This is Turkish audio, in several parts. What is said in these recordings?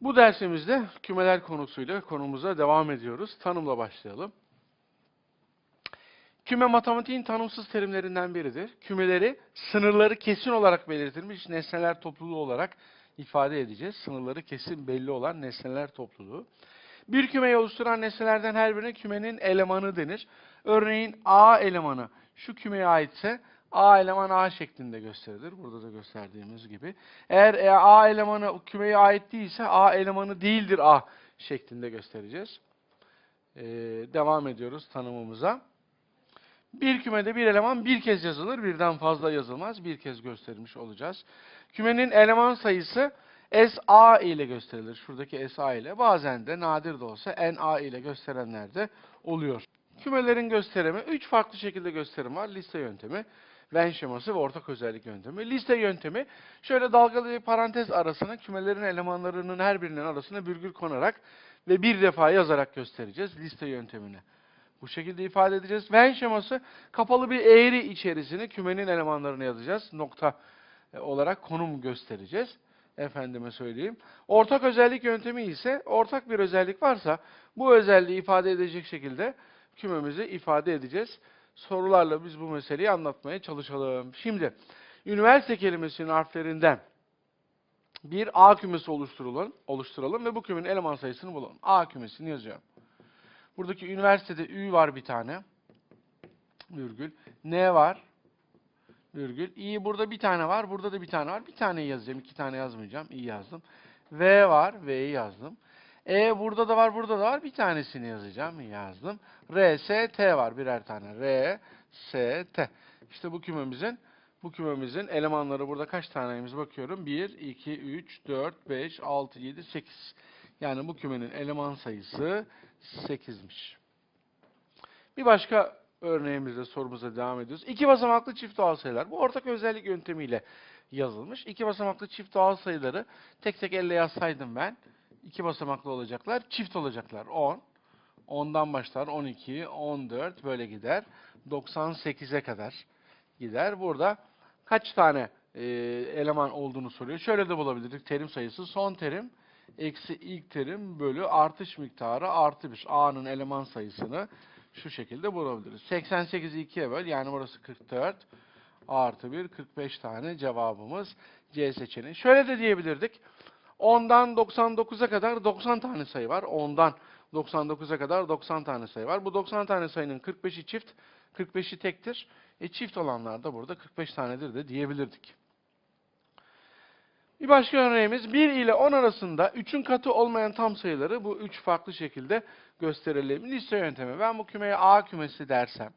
Bu dersimizde kümeler konusuyla konumuza devam ediyoruz. Tanımla başlayalım. Küme matematiğin tanımsız terimlerinden biridir. Kümeleri sınırları kesin olarak belirtilmiş nesneler topluluğu olarak ifade edeceğiz. Sınırları kesin belli olan nesneler topluluğu. Bir kümeyi oluşturan nesnelerden her birine kümenin elemanı denir. Örneğin A elemanı şu kümeye aitse A eleman A şeklinde gösterilir. Burada da gösterdiğimiz gibi. Eğer e, A elemanı kümeye ait değilse A elemanı değildir A şeklinde göstereceğiz. Ee, devam ediyoruz tanımımıza. Bir kümede bir eleman bir kez yazılır, birden fazla yazılmaz. Bir kez göstermiş olacağız. Kümenin eleman sayısı SA ile gösterilir. Şuradaki SA ile. Bazen de nadir de olsa NA ile gösterenler de oluyor. Kümelerin gösterimi, üç farklı şekilde gösterim var. Liste yöntemi, Venn şeması ve ortak özellik yöntemi. Liste yöntemi, şöyle dalgalı bir parantez arasına kümelerin elemanlarının her birinin arasına virgül konarak ve bir defa yazarak göstereceğiz liste yöntemini. Bu şekilde ifade edeceğiz. Venn şeması kapalı bir eğri içerisine kümenin elemanlarını yazacağız. Nokta e, olarak konum göstereceğiz. Efendime söyleyeyim. Ortak özellik yöntemi ise ortak bir özellik varsa bu özelliği ifade edecek şekilde kümemizi ifade edeceğiz. Sorularla biz bu meseleyi anlatmaya çalışalım. Şimdi üniversite kelimesinin harflerinden bir A kümesi oluşturalım, oluşturalım ve bu kümenin eleman sayısını bulalım. A kümesini yazıyorum. Buradaki üniversitede Ü var bir tane. Virgül. N var. Virgül. İ burada bir tane var. Burada da bir tane var. Bir tane yazacağım. iki tane yazmayacağım. İyi yazdım. V var. V'yi yazdım. E burada da var. Burada da var. Bir tanesini yazacağım. Yazdım. R, S, T var. Birer tane. R, S, T. İşte bu kümemizin bu kümemizin elemanları burada kaç taneymiş bakıyorum. 1, 2, 3, 4, 5, 6, 7, 8. Yani bu kümenin eleman sayısı 8'miş. Bir başka örneğimizde sorumuza devam ediyoruz. İki basamaklı çift doğal sayılar. Bu ortak özellik yöntemiyle yazılmış. İki basamaklı çift doğal sayıları tek tek elle yazsaydım ben. İki basamaklı olacaklar. Çift olacaklar. 10. 10'dan başlar. 12, 14 böyle gider. 98'e kadar gider. Burada kaç tane e, eleman olduğunu soruyor. Şöyle de bulabilirdik. Terim sayısı son terim eksi ilk terim bölü artış miktarı artı 1. A'nın eleman sayısını şu şekilde bulabiliriz. 88'i 2'ye böl yani burası 44 artı 1 45 tane cevabımız C seçeneği. Şöyle de diyebilirdik. 10'dan 99'a kadar 90 tane sayı var. 10'dan 99'a kadar 90 tane sayı var. Bu 90 tane sayının 45'i çift, 45'i tektir. E çift olanlar da burada 45 tanedir de diyebilirdik. Bir başka örneğimiz 1 ile 10 arasında 3'ün katı olmayan tam sayıları bu 3 farklı şekilde gösterelim. Liste yöntemi. Ben bu kümeye A kümesi dersem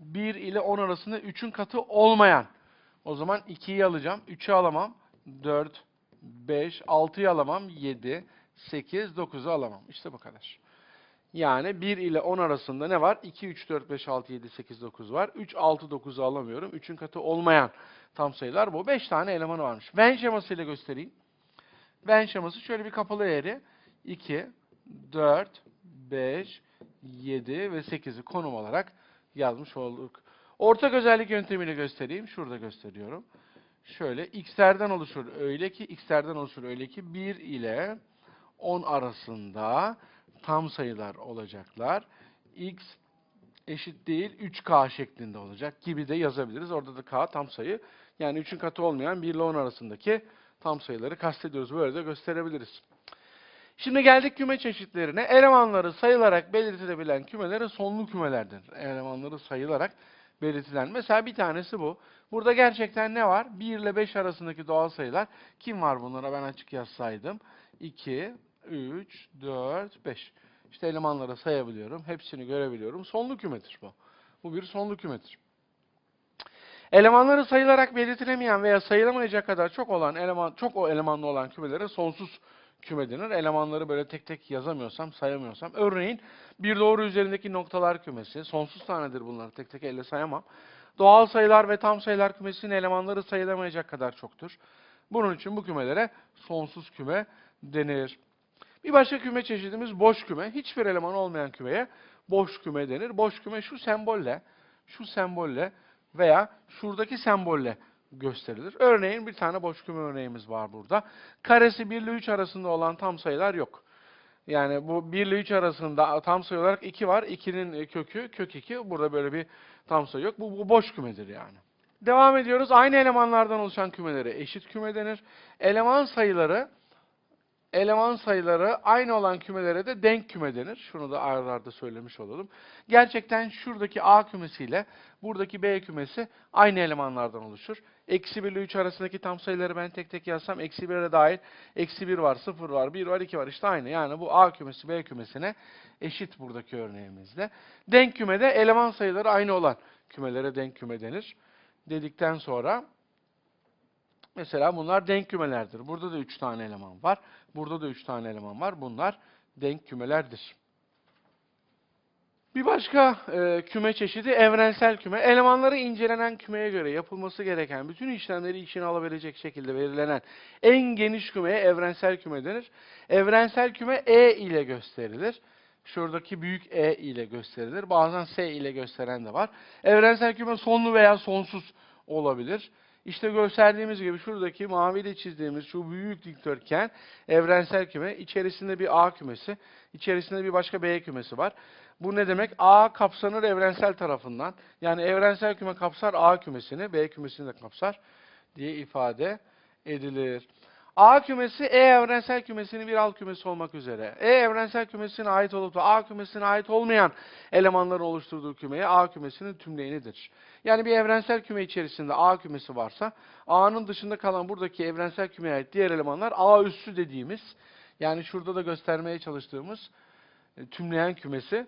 1 ile 10 arasında 3'ün katı olmayan o zaman 2'yi alacağım. 3'ü alamam. 4, 5, 6'yı alamam. 7, 8, 9'u alamam. İşte bu kadar. Yani 1 ile 10 arasında ne var? 2, 3, 4, 5, 6, 7, 8, 9 var. 3, 6, 9'u alamıyorum. 3'ün katı olmayan tam sayılar bu. 5 tane elemanı varmış. Venn şemasıyla göstereyim. Venn şeması şöyle bir kapalı eğri. 2, 4, 5, 7 ve 8'i konum olarak yazmış olduk. Ortak özellik yöntemiyle göstereyim. Şurada gösteriyorum. Şöyle x'lerden oluşur öyle ki x'lerden oluşur öyle ki 1 ile 10 arasında tam sayılar olacaklar. x eşit değil 3k şeklinde olacak gibi de yazabiliriz. Orada da k tam sayı. Yani 3'ün katı olmayan 1 ile 10 arasındaki tam sayıları kastediyoruz. Böyle de gösterebiliriz. Şimdi geldik küme çeşitlerine. Elemanları sayılarak belirtilebilen kümelere sonlu kümelerdir. Elemanları sayılarak belirtilen. Mesela bir tanesi bu. Burada gerçekten ne var? 1 ile 5 arasındaki doğal sayılar. Kim var bunlara ben açık yazsaydım? 2, 3, 4, 5. İşte elemanları sayabiliyorum. Hepsini görebiliyorum. Sonlu kümedir bu. Bu bir sonlu kümedir. Elemanları sayılarak belirtilemeyen veya sayılamayacak kadar çok olan eleman çok o elemanlı olan kümelere sonsuz küme denir. Elemanları böyle tek tek yazamıyorsam, sayamıyorsam. Örneğin bir doğru üzerindeki noktalar kümesi. Sonsuz tanedir bunlar. Tek tek elle sayamam. Doğal sayılar ve tam sayılar kümesinin elemanları sayılamayacak kadar çoktur. Bunun için bu kümelere sonsuz küme denir. Bir başka küme çeşidimiz boş küme. Hiçbir eleman olmayan kümeye boş küme denir. Boş küme şu sembolle, şu sembolle veya şuradaki sembolle gösterilir. Örneğin bir tane boş küme örneğimiz var burada. Karesi 1 ile 3 arasında olan tam sayılar yok. Yani bu 1 ile 3 arasında tam sayı olarak 2 var. 2'nin kökü kök 2. Burada böyle bir tam sayı yok. Bu, bu boş kümedir yani. Devam ediyoruz. Aynı elemanlardan oluşan kümelere eşit küme denir. Eleman sayıları eleman sayıları aynı olan kümelere de denk küme denir. Şunu da aralarda söylemiş olalım. Gerçekten şuradaki A kümesiyle buradaki B kümesi aynı elemanlardan oluşur. Eksi 1 ile 3 arasındaki tam sayıları ben tek tek yazsam eksi 1'e dahil eksi 1 var, 0 var, 1 var, 2 var işte aynı. Yani bu A kümesi B kümesine eşit buradaki örneğimizde. Denk kümede eleman sayıları aynı olan kümelere denk küme denir. Dedikten sonra Mesela bunlar denk kümelerdir. Burada da 3 tane eleman var. Burada da 3 tane eleman var. Bunlar denk kümelerdir. Bir başka e, küme çeşidi evrensel küme. Elemanları incelenen kümeye göre yapılması gereken bütün işlemleri içine alabilecek şekilde belirlenen en geniş kümeye evrensel küme denir. Evrensel küme E ile gösterilir. Şuradaki büyük E ile gösterilir. Bazen S ile gösteren de var. Evrensel küme sonlu veya sonsuz olabilir. İşte gösterdiğimiz gibi şuradaki maviyle çizdiğimiz şu büyük dikdörtgen evrensel küme. içerisinde bir A kümesi, içerisinde bir başka B kümesi var. Bu ne demek? A kapsanır evrensel tarafından. Yani evrensel küme kapsar A kümesini, B kümesini de kapsar diye ifade edilir. A kümesi E evrensel kümesinin bir alt kümesi olmak üzere. E evrensel kümesine ait olup da A kümesine ait olmayan elemanların oluşturduğu kümeye A kümesinin tümleyenidir. Yani bir evrensel küme içerisinde A kümesi varsa A'nın dışında kalan buradaki evrensel kümeye ait diğer elemanlar A üssü dediğimiz yani şurada da göstermeye çalıştığımız e, tümleyen kümesi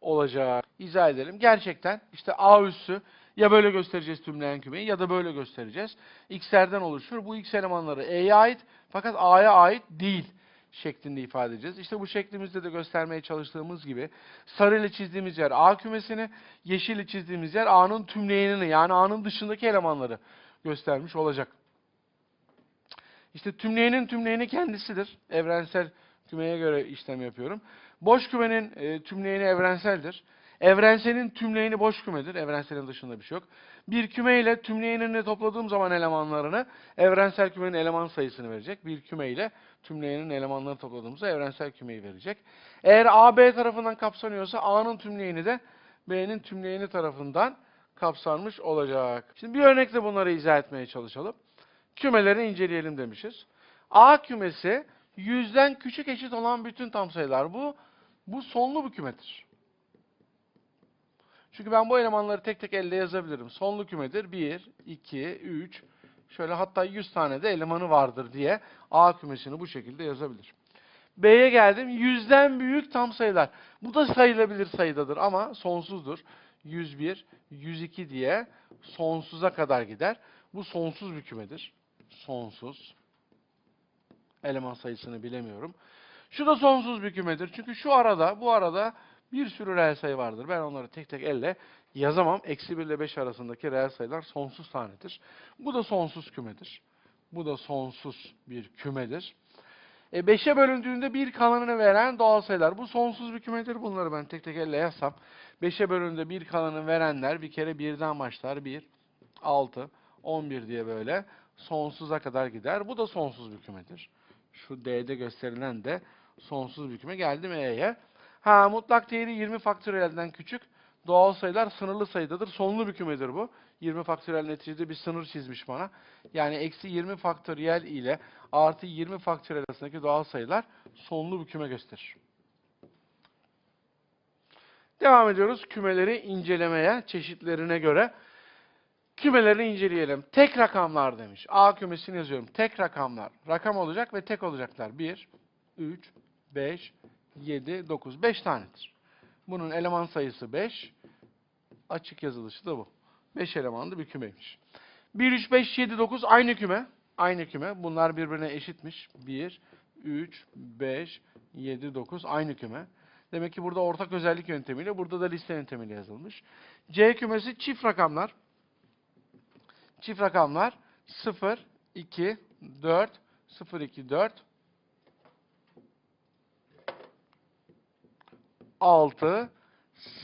olacak. İzah edelim. Gerçekten işte A üssü ya böyle göstereceğiz tümleyen kümeyi ya da böyle göstereceğiz. X'lerden oluşur. Bu X elemanları E'ye ait fakat A'ya ait değil şeklinde ifade edeceğiz. İşte bu şeklimizde de göstermeye çalıştığımız gibi sarı ile çizdiğimiz yer A kümesini, yeşil ile çizdiğimiz yer A'nın tümleyenini yani A'nın dışındaki elemanları göstermiş olacak. İşte tümleyenin tümleyeni kendisidir. Evrensel kümeye göre işlem yapıyorum. Boş kümenin e, tümleyeni evrenseldir. Evrenselin tümleyeni boş kümedir. Evrenselin dışında bir şey yok. Bir küme ile tümleyenini topladığım zaman elemanlarını evrensel kümenin eleman sayısını verecek. Bir küme ile tümleyenin elemanlarını topladığımızda evrensel kümeyi verecek. Eğer A, B tarafından kapsanıyorsa A'nın tümleyeni de B'nin tümleyeni tarafından kapsanmış olacak. Şimdi bir örnekle bunları izah etmeye çalışalım. Kümeleri inceleyelim demişiz. A kümesi yüzden küçük eşit olan bütün tam sayılar. Bu bu sonlu bir kümedir. Çünkü ben bu elemanları tek tek elde yazabilirim. Sonlu kümedir. 1, 2, 3, şöyle hatta 100 tane de elemanı vardır diye A kümesini bu şekilde yazabilir. B'ye geldim. Yüzden büyük tam sayılar. Bu da sayılabilir sayıdadır ama sonsuzdur. 101, 102 diye sonsuza kadar gider. Bu sonsuz bir kümedir. Sonsuz. Eleman sayısını bilemiyorum. Şu da sonsuz bir kümedir. Çünkü şu arada, bu arada bir sürü reel sayı vardır. Ben onları tek tek elle yazamam. Eksi 1 ile 5 arasındaki reel sayılar sonsuz tanedir. Bu da sonsuz kümedir. Bu da sonsuz bir kümedir. E 5'e bölündüğünde bir kalanını veren doğal sayılar. Bu sonsuz bir kümedir. Bunları ben tek tek elle yazsam. 5'e bölündüğünde bir kalanını verenler bir kere birden başlar. 1, 6, 11 diye böyle sonsuza kadar gider. Bu da sonsuz bir kümedir. Şu D'de gösterilen de sonsuz bir küme. Geldim E'ye. Ha mutlak değeri 20 faktöriyelden küçük. Doğal sayılar sınırlı sayıdadır. Sonlu bir kümedir bu. 20 faktöriyel neticede bir sınır çizmiş bana. Yani eksi 20 faktöriyel ile artı 20 faktöriyel arasındaki doğal sayılar sonlu bir küme gösterir. Devam ediyoruz kümeleri incelemeye çeşitlerine göre. Kümeleri inceleyelim. Tek rakamlar demiş. A kümesini yazıyorum. Tek rakamlar. Rakam olacak ve tek olacaklar. 1, 3, 5, 7, 9. 5 tanedir. Bunun eleman sayısı 5. Açık yazılışı da bu. 5 elemanlı bir kümeymiş. 1, 3, 5, 7, 9 aynı küme. Aynı küme. Bunlar birbirine eşitmiş. 1, 3, 5, 7, 9 aynı küme. Demek ki burada ortak özellik yöntemiyle, burada da liste yöntemiyle yazılmış. C kümesi çift rakamlar. Çift rakamlar 0, 2, 4, 0, 2, 4, 6,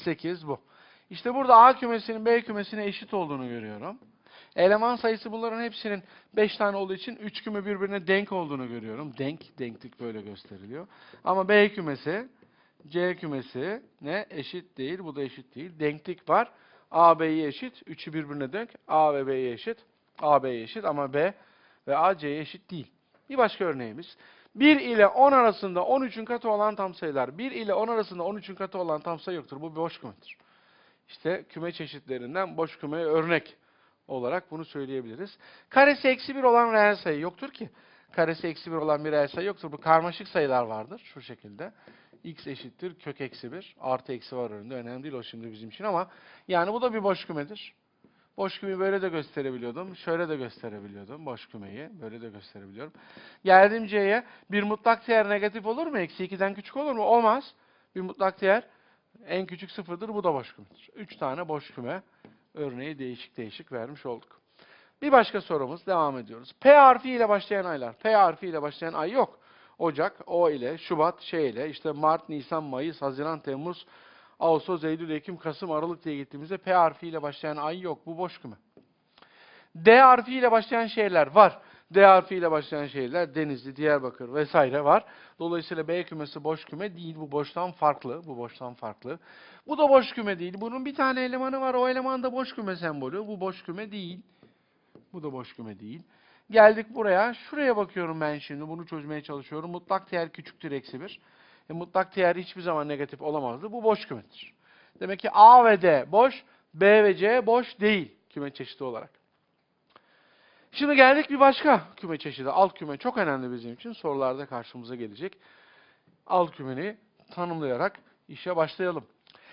8 bu. İşte burada A kümesinin B kümesine eşit olduğunu görüyorum. Eleman sayısı bunların hepsinin 5 tane olduğu için 3 küme birbirine denk olduğunu görüyorum. Denk, denklik böyle gösteriliyor. Ama B kümesi, C kümesi ne? Eşit değil, bu da eşit değil. Denklik var. A, B'ye eşit, 3'ü birbirine denk. A ve B'ye eşit, A, B'ye eşit ama B ve A, C'ye eşit değil. Bir başka örneğimiz. 1 ile 10 arasında 13'ün katı olan tam sayılar. 1 ile 10 arasında 13'ün katı olan tam sayı yoktur. Bu boş kümedir. İşte küme çeşitlerinden boş kümeye örnek olarak bunu söyleyebiliriz. Karesi eksi 1 olan reel sayı yoktur ki. Karesi eksi 1 olan bir reel sayı yoktur. Bu karmaşık sayılar vardır şu şekilde. x eşittir kök eksi 1. Artı eksi var önünde. Önemli değil o şimdi bizim için ama yani bu da bir boş kümedir. Boş kümeyi böyle de gösterebiliyordum. Şöyle de gösterebiliyordum boş kümeyi. Böyle de gösterebiliyorum. Geldim C'ye. Bir mutlak değer negatif olur mu? Eksi 2'den küçük olur mu? Olmaz. Bir mutlak değer en küçük sıfırdır. Bu da boş kümedir. Üç tane boş küme örneği değişik değişik vermiş olduk. Bir başka sorumuz. Devam ediyoruz. P harfi ile başlayan aylar. P harfi ile başlayan ay yok. Ocak, O ile, Şubat, şey ile, işte Mart, Nisan, Mayıs, Haziran, Temmuz, Ağustos, Eylül, Ekim, Kasım, Aralık diye gittiğimizde P harfi ile başlayan ay yok. Bu boş küme. D harfi ile başlayan şeyler var. D harfi ile başlayan şeyler Denizli, Diyarbakır vesaire var. Dolayısıyla B kümesi boş küme değil. Bu boştan farklı. Bu boştan farklı. Bu da boş küme değil. Bunun bir tane elemanı var. O eleman da boş küme sembolü. Bu boş küme değil. Bu da boş küme değil. Geldik buraya. Şuraya bakıyorum ben şimdi. Bunu çözmeye çalışıyorum. Mutlak değer küçüktür eksi 1. E, mutlak değer hiçbir zaman negatif olamazdı. Bu boş kümedir. Demek ki A ve D boş. B ve C boş değil küme çeşidi olarak. Şimdi geldik bir başka küme çeşidi. Alt küme çok önemli bizim için. Sorularda karşımıza gelecek. Alt kümeni tanımlayarak işe başlayalım.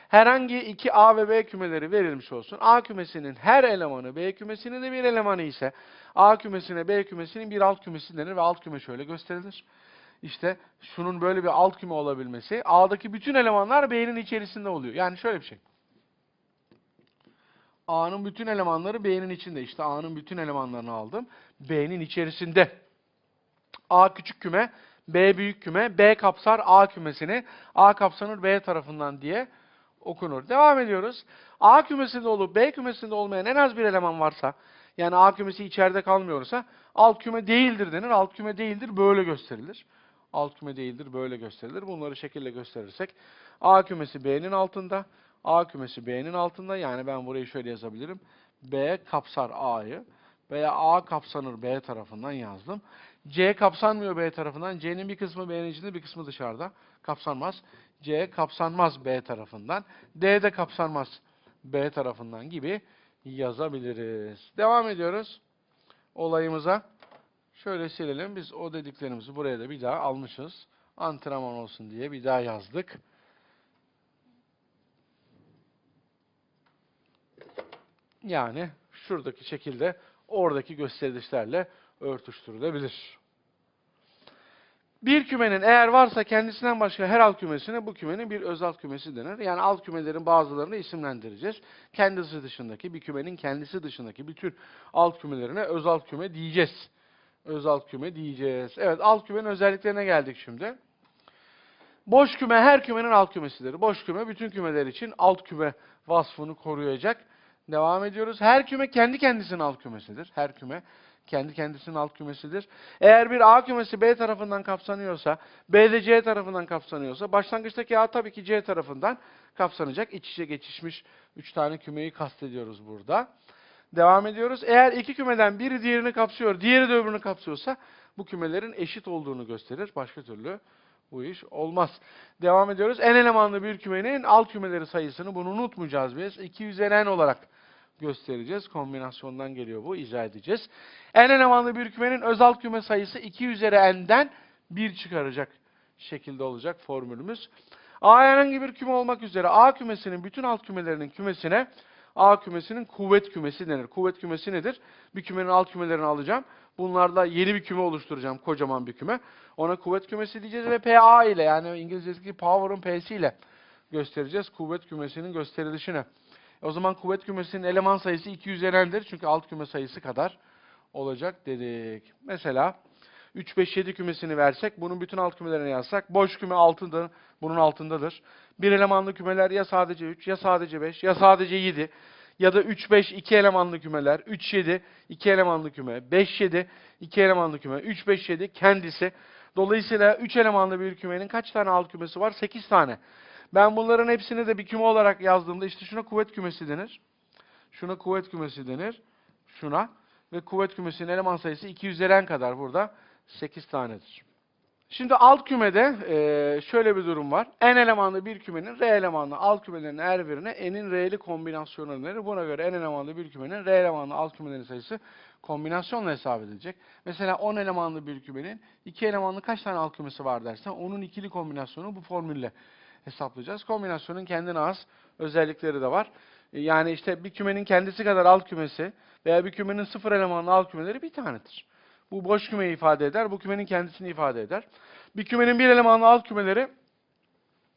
Herhangi iki A ve B kümeleri verilmiş olsun. A kümesinin her elemanı B kümesinin de bir elemanı ise A kümesine B kümesinin bir alt kümesi denir ve alt küme şöyle gösterilir. İşte şunun böyle bir alt küme olabilmesi A'daki bütün elemanlar B'nin içerisinde oluyor. Yani şöyle bir şey. A'nın bütün elemanları B'nin içinde. İşte A'nın bütün elemanlarını aldım. B'nin içerisinde. A küçük küme, B büyük küme, B kapsar A kümesini, A kapsanır B tarafından diye okunur. Devam ediyoruz. A kümesinde olup B kümesinde olmayan en az bir eleman varsa, yani A kümesi içeride kalmıyorsa, alt küme değildir denir. Alt küme değildir, böyle gösterilir. Alt küme değildir, böyle gösterilir. Bunları şekilde gösterirsek, A kümesi B'nin altında, A kümesi B'nin altında. Yani ben burayı şöyle yazabilirim. B kapsar A'yı veya A kapsanır B tarafından yazdım. C kapsanmıyor B tarafından. C'nin bir kısmı B'nin içinde, bir kısmı dışarıda. Kapsanmaz. C kapsanmaz B tarafından. D de kapsanmaz B tarafından gibi yazabiliriz. Devam ediyoruz olayımıza. Şöyle silelim. Biz o dediklerimizi buraya da bir daha almışız. Antrenman olsun diye bir daha yazdık. Yani şuradaki şekilde oradaki gösterişlerle örtüştürülebilir. Bir kümenin eğer varsa kendisinden başka her alt kümesine bu kümenin bir özalt kümesi denir. Yani alt kümelerin bazılarını isimlendireceğiz. Kendisi dışındaki, bir kümenin kendisi dışındaki bütün alt kümelerine özalt küme diyeceğiz. Özalt küme diyeceğiz. Evet, alt kümenin özelliklerine geldik şimdi. Boş küme her kümenin alt kümesidir. Boş küme bütün kümeler için alt küme vasfını koruyacak. Devam ediyoruz. Her küme kendi kendisinin alt kümesidir. Her küme kendi kendisinin alt kümesidir. Eğer bir A kümesi B tarafından kapsanıyorsa, B de C tarafından kapsanıyorsa, başlangıçtaki A tabii ki C tarafından kapsanacak. İç içe geçişmiş 3 tane kümeyi kastediyoruz burada. Devam ediyoruz. Eğer iki kümeden biri diğerini kapsıyor, diğeri de öbürünü kapsıyorsa bu kümelerin eşit olduğunu gösterir. Başka türlü bu iş olmaz. Devam ediyoruz. En elemanlı bir kümenin alt kümeleri sayısını bunu unutmayacağız biz. 2 üzeri n olarak göstereceğiz. Kombinasyondan geliyor bu. izah edeceğiz. En elemanlı bir kümenin öz alt küme sayısı 2 üzeri n'den 1 çıkaracak şekilde olacak formülümüz. A herhangi bir küme olmak üzere A kümesinin bütün alt kümelerinin kümesine A kümesinin kuvvet kümesi denir. Kuvvet kümesi nedir? Bir kümenin alt kümelerini alacağım. Bunlarla yeni bir küme oluşturacağım. Kocaman bir küme. Ona kuvvet kümesi diyeceğiz ve PA ile yani İngilizce'deki power'ın P'si ile göstereceğiz. Kuvvet kümesinin gösterilişini. O zaman kuvvet kümesinin eleman sayısı 2 üzerindedir. Çünkü alt küme sayısı kadar olacak dedik. Mesela 3, 5, 7 kümesini versek, bunun bütün alt kümelerini yazsak, boş küme altında, bunun altındadır. Bir elemanlı kümeler ya sadece 3, ya sadece 5, ya sadece 7. ya da 3-5 iki elemanlı kümeler, 3-7 iki elemanlı küme, 5-7 iki elemanlı küme, 3-5-7 kendisi. Dolayısıyla 3 elemanlı bir kümenin kaç tane alt kümesi var? 8 tane. Ben bunların hepsini de bir küme olarak yazdığımda işte şuna kuvvet kümesi denir. Şuna kuvvet kümesi denir. Şuna. Ve kuvvet kümesinin eleman sayısı 2 üzeri n kadar burada 8 tanedir. Şimdi alt kümede eee, şöyle bir durum var. N elemanlı bir kümenin R elemanlı alt kümelerinin her birine N'in R'li kombinasyonu denir. Buna göre N elemanlı bir kümenin R elemanlı alt kümelerin sayısı kombinasyonla hesap edilecek. Mesela 10 elemanlı bir kümenin 2 elemanlı kaç tane alt kümesi var dersen onun ikili kombinasyonu bu formülle hesaplayacağız. Kombinasyonun kendine az özellikleri de var. E, Yani işte bir kümenin kendisi kadar alt kümesi veya bir kümenin sıfır elemanlı alt kümeleri bir tanedir. Bu boş kümeyi ifade eder, bu kümenin kendisini ifade eder. Bir kümenin bir elemanlı alt kümeleri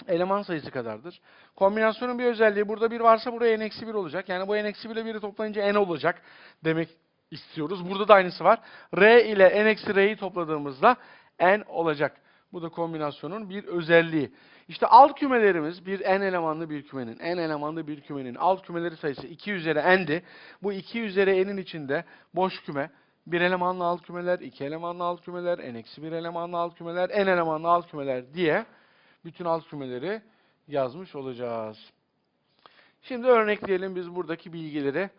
eleman sayısı kadardır. Kombinasyonun bir özelliği burada bir varsa buraya n eksi 1 olacak. Yani bu n eksi 1 ile 1'i toplayınca n olacak demek istiyoruz. Burada da aynısı var. R ile n eksi r'yi topladığımızda n olacak. Bu da kombinasyonun bir özelliği. İşte alt kümelerimiz bir n elemanlı bir kümenin, n elemanlı bir kümenin alt kümeleri sayısı 2 üzeri n'di. Bu 2 üzeri n'in içinde boş küme, bir elemanlı alt kümeler, iki elemanlı alt kümeler, n eksi bir elemanlı alt kümeler, n elemanlı alt kümeler diye bütün alt kümeleri yazmış olacağız. Şimdi örnekleyelim biz buradaki bilgileri.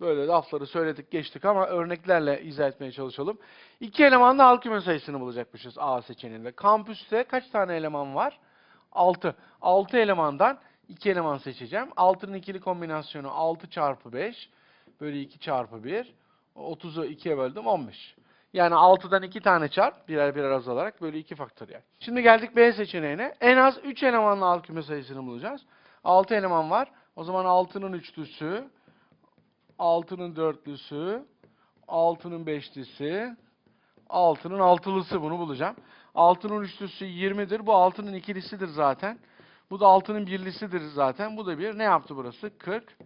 Böyle lafları söyledik geçtik ama örneklerle izah etmeye çalışalım. İki elemanlı alt küme sayısını bulacakmışız A seçeneğinde. Kampüste kaç tane eleman var? 6. 6 elemandan 2 eleman seçeceğim. 6'nın ikili kombinasyonu 6 çarpı 5 bölü 2 çarpı 1. 30'u 2'ye böldüm 15. Yani 6'dan 2 tane çarp birer birer azalarak bölü 2 faktöriyel. Şimdi geldik B seçeneğine. En az 3 elemanlı alt küme sayısını bulacağız. 6 eleman var. O zaman 6'nın üçlüsü, 6'nın dörtlüsü, 6'nın beşlisi, 6'nın altılısı bunu bulacağım. 6'nın üçlüsü 20'dir. Bu 6'nın ikilisidir zaten. Bu da 6'nın birlisidir zaten. Bu da bir. Ne yaptı burası? 40.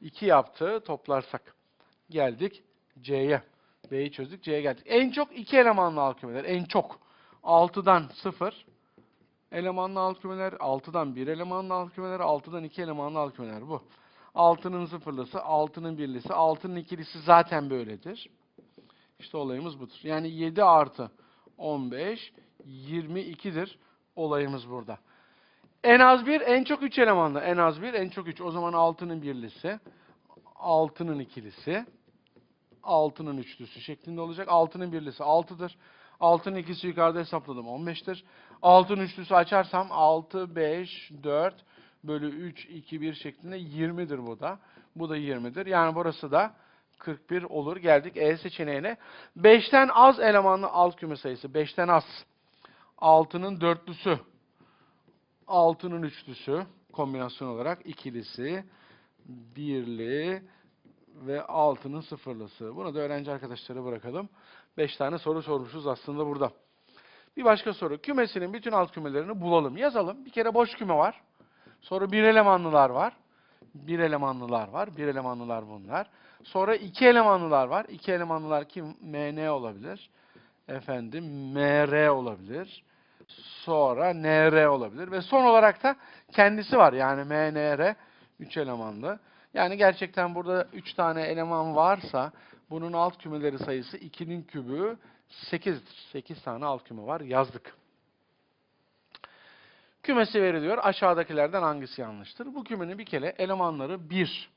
2 yaptı toplarsak. Geldik C'ye. B'yi çözdük. C'ye geldik. En çok 2 elemanlı alt kümeler. En çok. 6'dan 0 elemanlı alt kümeler, 6'dan 1 elemanlı alt kümeler, 6'dan 2 elemanlı alt kümeler bu. 6'nın sıfırlısı, 6'nın birlisi, 6'nın ikilisi zaten böyledir. İşte olayımız budur. Yani 7 artı 15, 22'dir olayımız burada. En az 1, en çok 3 elemanlı. En az 1, en çok 3. O zaman 6'nın birlisi, 6'nın ikilisi, 6'nın üçlüsü şeklinde olacak. 6'nın birlisi 6'dır. 6'nın ikisi yukarıda hesapladım 15'tir. 6'nın üçlüsü açarsam 6, 5, 4 bölü 3, 2, 1 şeklinde 20'dir bu da. Bu da 20'dir. Yani burası da 41 olur. Geldik E seçeneğine. 5'ten az elemanlı alt küme sayısı. 5'ten az. 6'nın dörtlüsü. 6'nın üçlüsü kombinasyon olarak ikilisi, birli ve 6'nın sıfırlısı. Bunu da öğrenci arkadaşlara bırakalım. 5 tane soru sormuşuz aslında burada. Bir başka soru. Kümesinin bütün alt kümelerini bulalım. Yazalım. Bir kere boş küme var. Sonra bir elemanlılar var. Bir elemanlılar var. Bir elemanlılar bunlar. Sonra iki elemanlılar var. İki elemanlılar kim? MN olabilir. Efendim MR olabilir. Sonra NR olabilir. Ve son olarak da kendisi var. Yani MNR 3 elemanlı. Yani gerçekten burada 3 tane eleman varsa bunun alt kümeleri sayısı 2'nin kübü 8'dir. 8 tane alt küme var. Yazdık. Kümesi veriliyor. Aşağıdakilerden hangisi yanlıştır? Bu kümenin bir kere elemanları 1,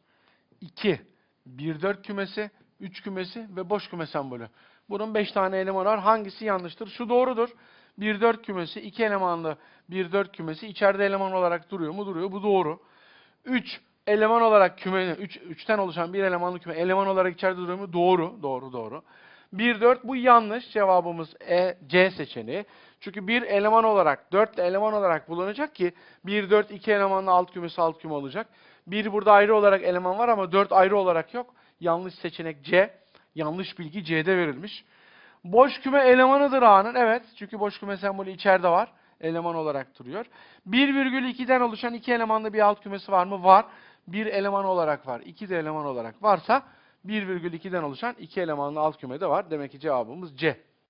2, 1, 4 kümesi, 3 kümesi ve boş küme sembolü. Bunun 5 tane elemanı var. Hangisi yanlıştır? Şu doğrudur. 1, 4 kümesi, 2 elemanlı 1, 4 kümesi içeride eleman olarak duruyor mu? Duruyor. Bu doğru. 3 eleman olarak küme 3 3'ten oluşan bir elemanlı küme eleman olarak içeride duruyor mu? Doğru, doğru, doğru. 1 4 bu yanlış. Cevabımız E C seçeneği. Çünkü bir eleman olarak 4 eleman olarak bulunacak ki 1 4 2 elemanlı alt kümesi alt küme olacak. Bir burada ayrı olarak eleman var ama 4 ayrı olarak yok. Yanlış seçenek C. Yanlış bilgi C'de verilmiş. Boş küme elemanıdır A'nın. Evet. Çünkü boş küme sembolü içeride var. Eleman olarak duruyor. 1,2'den oluşan iki elemanlı bir alt kümesi var mı? Var. Bir eleman olarak var. İki de eleman olarak varsa 1,2'den oluşan iki elemanlı alt küme de var. Demek ki cevabımız C.